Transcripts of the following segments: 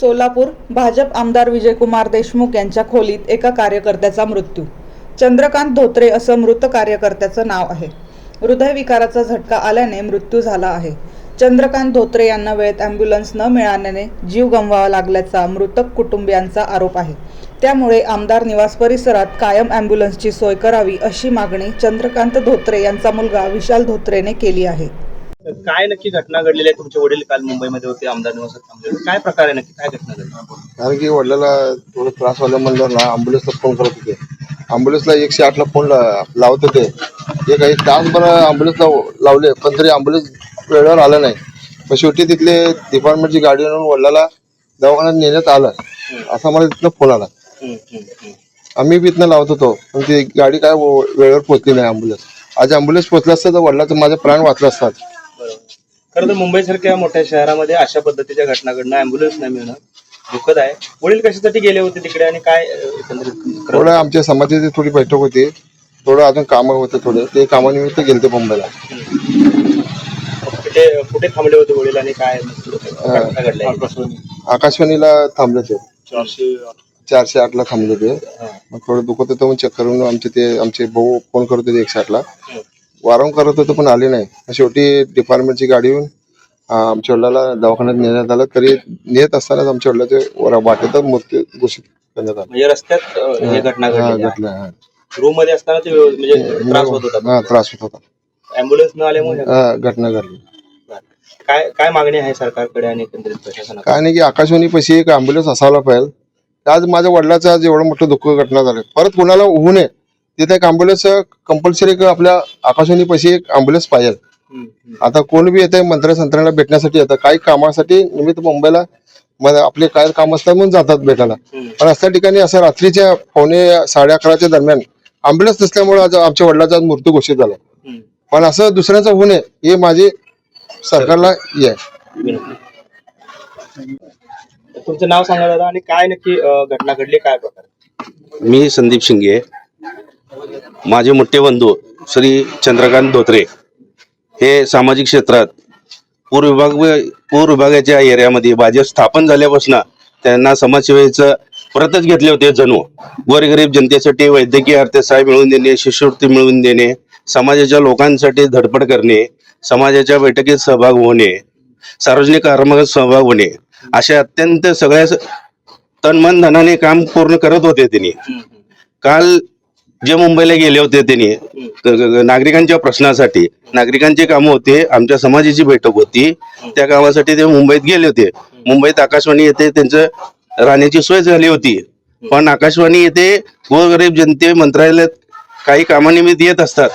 सोलापूर भाजप आमदार विजयकुमार देशमुख यांच्या खोलीत एका कार्यकर्त्याचा मृत्यू. चंद्रकांत धोत्रे असं मृत कार्यकर्त्याचं नाव आहे. हृदयविकाराचा झटका आल्याने मृत्यू झाला आहे. चंद्रकांत धोत्रे यांना वेळेत ॲम्ब्युलन्स न मिळाल्याने जीव गमवावा लागल्याचा मृतक कुटुंबियांचा आरोप आहे. त्यामुळे आमदार निवास परिसरात कायम ॲम्ब्युलन्सची सोय करावी अशी मागणी चंद्रकांत धोत्रे यांचा मुलगा विशाल धोत्रेने केली आहे. काय नक्की घटना घडलेली आहे? तुमचे वडील काल मुंबईमध्ये होते आमदार निवासात. काय प्रकार आहे नक्की? काय घटना घडली? कारण की वडिलाला थोडं त्रास व्हायला म्हणलं ना अँब्युलन्सला फोन करत होते. अँब्युलन्सला एकशे आठला फोन ला- लावत होते. एक एक तासभर अँब्युलन्सला लावले पण तरी अँब्युलन्स वेळेवर आला नाही. मग शेवटी तिथले डिपार्टमेंटची गाडी आणून वडिलाला दवाखान्यात नेण्यात आलं. असा मला तिथनं फोन आला. आम्ही बी इथनं लावत होतो पण ती गाडी काय वेळेवर पोहोचली नाही अँब्युलन्स आज अँब्युलन्स पोहोचलं असतं तर वडिलाचं माझे प्राण वाचलं असतात. खरं तर मुंबईसारख्या मोठ्या शहरामध्ये अशा पद्धतीच्या घटना घडणं अँब्युलन्स नाही मिळणं दुःखद आहे. वडील कशासाठी गेले होते तिकडे आणि काय एकंदरीत थोडं आमच्या समाजाची थोडी बैठक होती. थोडं अजून कामं होते थोडे. ते कामानिमित्त गेलते मुंबईला. कुठे कुठे थांबले होते वडील आणि काय घटना घडल्या? आकाशवाणीला थांबले ते. चारशे आठला थांबले ते. मग थोडं दुखत होतं म्हणून चेक करून आमचे ते आमचे भाऊ फोन करत होते एकशे आठला. वारंवार करत होतो पण आले नाही. शेवटी डिपार्टमेंटची गाडी येऊन आमच्या वडिलाला दवाखान्यात नेण्यात आलं. तरी नेत असतानाच आमच्या वडिलाचे वर वाटेतच मृत्यू घोषित करण्यात आला. म्हणजे रस्त्यात हे घटना. रूममध्ये असताना ते म्हणजे त्रास होत होता. त्रास होत होता. अँब्युलन्स न आल्यामुळे? घटना घडली. काय काय मागणी आहे सरकारकडे आणि एकंदरीत प्रशासनाकडे? काय नाही की आकाशवाणी पैसे एक अँब्युलन्स असायला पाहिजे. आज माझ्या वडिलाचं आज एवढं मोठं दुःख घटना झालं. परत कुणाला होऊ नये तिथे एक अँब्युलन्स कंपल्सरी आपल्या आकाशवाणी पैसे एक अँब्युलन्स पाहिजे. आता कोण बी येते मंत्री संत्र्यांना भेटण्यासाठी येतं काही कामासाठी निमित्त मुंबईला आपले काय काम असतात म्हणून जातात भेटायला. पण अशा ठिकाणी असं रात्रीच्या पावणे साडे अकराच्या दरम्यान अँब्युलन्स नसल्यामुळे आज आमच्या वडिलाचा आज मृत्यू घोषित झाला. पण असं दुसऱ्याचं होऊ नये हे माझी सरकारला हे आहे. तुमचं नाव सांगा दादा आणि काय नक्की घटना घडली काय प्रकार मी संदीप शिंगे माझे मोठे बंधू श्री चंद्रकांत धोत्रे हे सामाजिक क्षेत्रात पूर विभाग पूर विभागाच्या एरियामध्ये भाजप स्थापन झाल्यापासून त्यांना समाजसेवेचं परतच घेतले होते जणू. गोरगरीब जनतेसाठी वैद्यकीय अर्थसहाय्य मिळवून देणे शिष्यवृत्ती मिळवून देणे समाजाच्या लोकांसाठी धडपड करणे समाजाच्या बैठकीत सहभाग होणे सार्वजनिक कामात सहभाग होणे अशा अत्यंत सगळ्या तन मन धनाने काम पूर्ण करत होते त्यांनी. काल जे मुंबईला गेले होते त्यांनी नागरिकांच्या प्रश्नासाठी नागरिकांचे कामं होते आमच्या समाजाची बैठक होती त्या कामासाठी ते मुंबईत गेले होते. मुंबईत आकाशवाणी येथे त्यांचं राहण्याची सोय झाली होती. पण आकाशवाणी येथे गोरगरीब जनते मंत्रालयात काही कामानिमित्त येत असतात.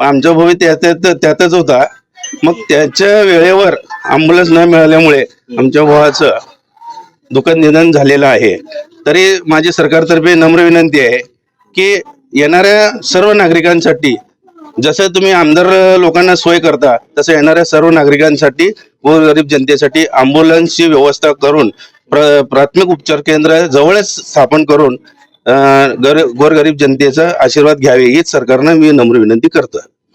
आमचा भाऊ त्यात त्यातच होता. मग त्याच्या वेळेवर अँब्युलन्स न मिळाल्यामुळे आमच्या भावाचं दुःखद निधन झालेलं आहे. तरी माझी सरकारतर्फे नम्र विनंती आहे की येणाऱ्या सर्व नागरिकांसाठी जसं तुम्ही आमदार लोकांना सोय करता तसं येणाऱ्या सर्व नागरिकांसाठी गोरगरीब जनतेसाठी अँब्युलन्सची व्यवस्था करून प्र प्राथमिक उपचार केंद्र जवळच स्थापन करून गर गोरगरीब जनतेचा आशीर्वाद घ्यावे हीच सरकारनं मी नम्र विनंती करतो